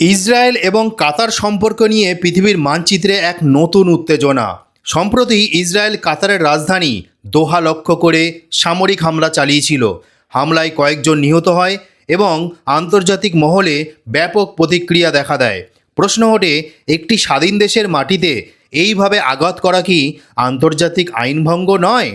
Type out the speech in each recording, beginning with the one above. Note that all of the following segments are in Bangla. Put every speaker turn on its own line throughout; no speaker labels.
ইসরায়েল এবং কাতার সম্পর্ক নিয়ে পৃথিবীর মানচিত্রে এক নতুন উত্তেজনা। সম্প্রতি ইসরায়েল কাতারের রাজধানী দোহা লক্ষ্য করে সামরিক হামলা চালিয়েছিল। হামলায় কয়েকজন নিহত হয় এবং আন্তর্জাতিক মহলে ব্যাপক প্রতিক্রিয়া দেখা দেয়। প্রশ্ন ওঠে, একটি স্বাধীন দেশের মাটিতে এইভাবে আঘাত করা কি আন্তর্জাতিক আইনভঙ্গ নয়?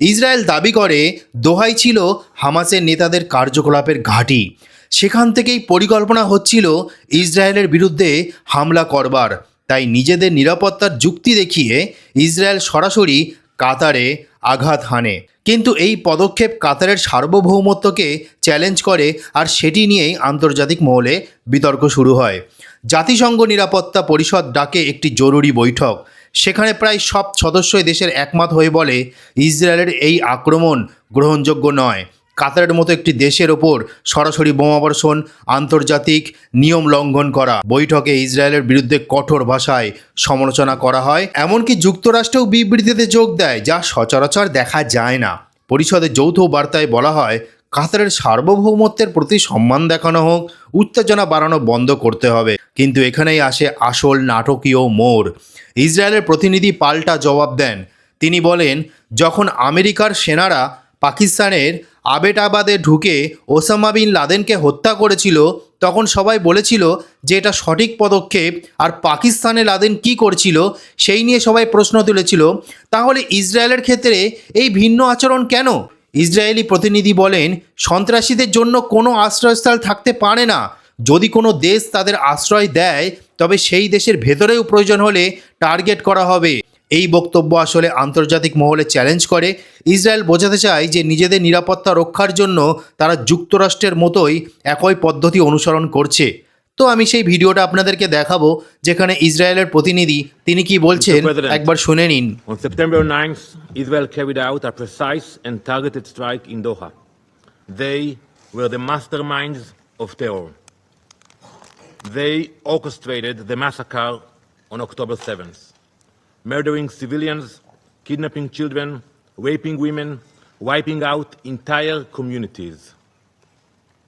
ইসরায়েল দাবি করে, দোহাই ছিল হামাসের নেতাদের কার্যকলাপের ঘাঁটি। সেখান থেকেই পরিকল্পনা হচ্ছিল ইসরায়েলের বিরুদ্ধে হামলা করবার। তাই নিজেদের নিরাপত্তার যুক্তি দেখিয়ে ইসরায়েল সরাসরি কাতারে আঘাত হানে। কিন্তু এই পদক্ষেপ কাতারের সার্বভৌমত্বকে চ্যালেঞ্জ করে আর সেটি নিয়েই আন্তর্জাতিক মহলে বিতর্ক শুরু হয়। জাতিসংঘ নিরাপত্তা পরিষদ ডাকে একটি জরুরি বৈঠক। সেখানে প্রায় সব সদস্যই দেশের একমত হয়ে বলে, ইসরায়েলের এই আক্রমণ গ্রহণযোগ্য নয়। কাতারের মতো একটি দেশের ওপর সরাসরি বোমাবর্ষণ আন্তর্জাতিক নিয়ম লঙ্ঘন করা। বৈঠকে ইসরায়েলের বিরুদ্ধে কঠোর ভাষায় সমালোচনা করা হয়। এমনকি যুক্তরাষ্ট্রও বিবৃতিতে যোগ দেয়, যা সচরাচর দেখা যায় না। পরিষদের যৌথ বার্তায় বলা হয়, কাতারের সার্বভৌমত্বের প্রতি সম্মান দেখানো হোক, উত্তেজনা বাড়ানো বন্ধ করতে হবে। কিন্তু এখানেই আসে আসল নাটকীয় মোড়। ইসরায়েলের প্রতিনিধি পাল্টা জবাব দেন। তিনি বলেন, যখন আমেরিকার সেনারা পাকিস্তানের আবেটাবাদে ঢুকে ওসামা বিন লাদেনকে হত্যা করেছিল, তখন সবাই বলেছিল যে এটা সঠিক পদক্ষেপ, আর পাকিস্তানে লাদেন কি করছিল সেই নিয়ে সবাই প্রশ্ন তুলেছিল। তাহলে ইসরায়েলের ক্ষেত্রে এই ভিন্ন আচরণ কেন? ইসরায়েলি প্রতিনিধি বলেন, সন্ত্রাসীদের জন্য কোনো আশ্রয়স্থল থাকতে পারে না। যদি কোনো দেশ তাদের আশ্রয় দেয় তবে সেই দেশের ভেতরেও প্রয়োজন হলে টার্গেট করা হবে এই বক্তব্য আসলে আন্তর্জাতিক মহলে চ্যালেঞ্জ করে ইসরায়েল বোঝাতে চায় যে নিজেদের নিরাপত্তা রক্ষার জন্য তারা যুক্তরাষ্ট্রের মতোই একই পদ্ধতি অনুসরণ করছে তো আমি সেই ভিডিওটা আপনাদেরকে দেখাবো যেখানে ইসরায়েলের প্রতিনিধি তিনি কি বলছেন. একবার শুনে নিন
On September 9th, Israel carried out a precise and targeted strike in Doha. They were the masterminds of terror. They orchestrated the massacre on October 7th, murdering civilians, kidnapping children, raping women, wiping out entire communities.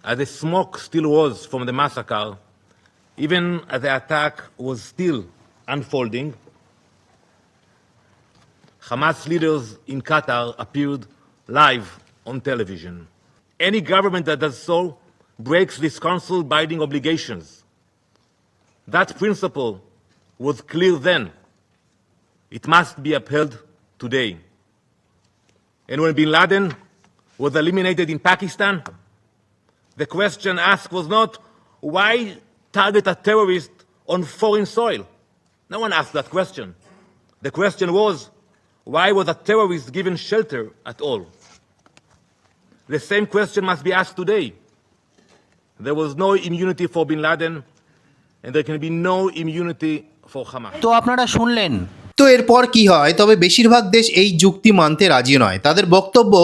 As the smoke still rose from the massacre, even as the attack was still unfolding, Hamas leaders in Qatar appeared live on television. Any government that does so breaks this council binding obligations. That principle was clear then. It must be upheld today. And when bin Laden was eliminated in Pakistan, the question asked was not why target a terrorist on foreign soil. No one asked that question. The question was why was a terrorist given shelter at all? The same question must be asked today. There was no immunity for bin Laden, and there can be no immunity for Hamas.
তো আপনারা শুনলেন। তো এরপর কি হয়? তবে বেশিরভাগ দেশ এই যুক্তি মানতে রাজি নয়। তাদের বক্তব্য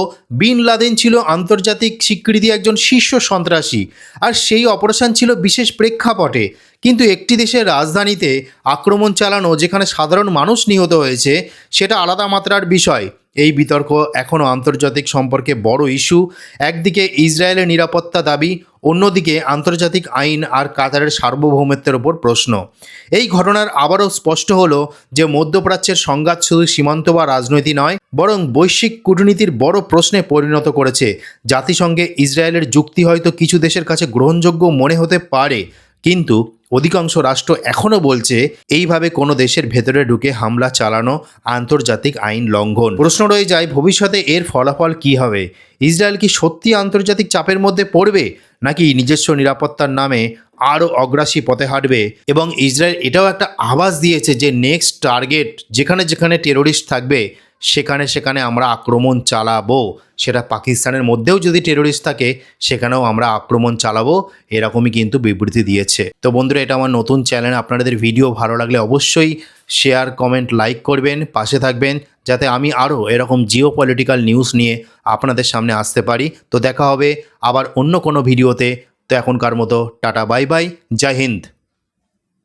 বিন লাদেন ছিল আন্তর্জাতিক স্বীকৃতি একজন শীর্ষ সন্ত্রাসী আর সেই অপারেশন ছিল বিশেষ প্রেক্ষাপটে। কিন্তু একটি দেশের রাজধানীতে আক্রমণ চালানো যেখানে সাধারণ মানুষ নিহত হয়েছে সেটা আলাদা মাত্রার বিষয়। এই বিতর্ক এখনও আন্তর্জাতিক সম্পর্কে বড় ইস্যু। একদিকে ইসরায়েলের নিরাপত্তা দাবি, অন্যদিকে আন্তর্জাতিক আইন আর কাতারের সার্বভৌমত্বের ওপর প্রশ্ন। এই ঘটনার আবারও স্পষ্ট হলো যে মধ্যপ্রাচ্যের সংঘাত শুধু সীমান্ত বা রাজনৈতিক নয়, বরং বৈশ্বিক কূটনীতির বড় প্রশ্নে পরিণত করেছে। জাতিসংঘে ইসরায়েলের যুক্তি হয়তো কিছু দেশের কাছে গ্রহণযোগ্য মনে হতে পারে, কিন্তু অধিকাংশ রাষ্ট্র এখনও বলছে, এইভাবে কোনো দেশের ভেতরে ঢুকে হামলা চালানো আন্তর্জাতিক আইন লঙ্ঘন। প্রশ্ন রয়ে যায়, ভবিষ্যতে এর ফলাফল কি হবে? ইসরায়েল কি সত্যি আন্তর্জাতিক চাপের মধ্যে পড়বে, নাকি নিজস্ব নিরাপত্তার নামে আরও অগ্রাসী পথে হাঁটবে? এবং ইসরায়েল এটাও একটা আভাস দিয়েছে যে নেক্সট টার্গেট যেখানে যেখানে টেরোরিস্ট থাকবে সেখানে সেখানে আমরা আক্রমণ চালাবো। সেটা পাকিস্তানের মধ্যেও যদি টেরোরিস্ট থাকে, সেখানেও আমরা আক্রমণ চালাবো। এরকমই কিন্তু বিবৃতি দিয়েছে। তো বন্ধুরা, এটা আমার নতুন চ্যানেল আপনাদের ভিডিও ভালো লাগলে অবশ্যই শেয়ার কমেন্ট লাইক করবেন, পাশে থাকবেন, যাতে আমি আরও এরকম জিও পলিটিক্যাল নিউজ নিয়ে আপনাদের সামনে আসতে পারি। তো দেখা হবে আবার অন্য কোনো ভিডিওতে তো। এখনকার মতো টাটা বাই বাই জয় হিন্দ।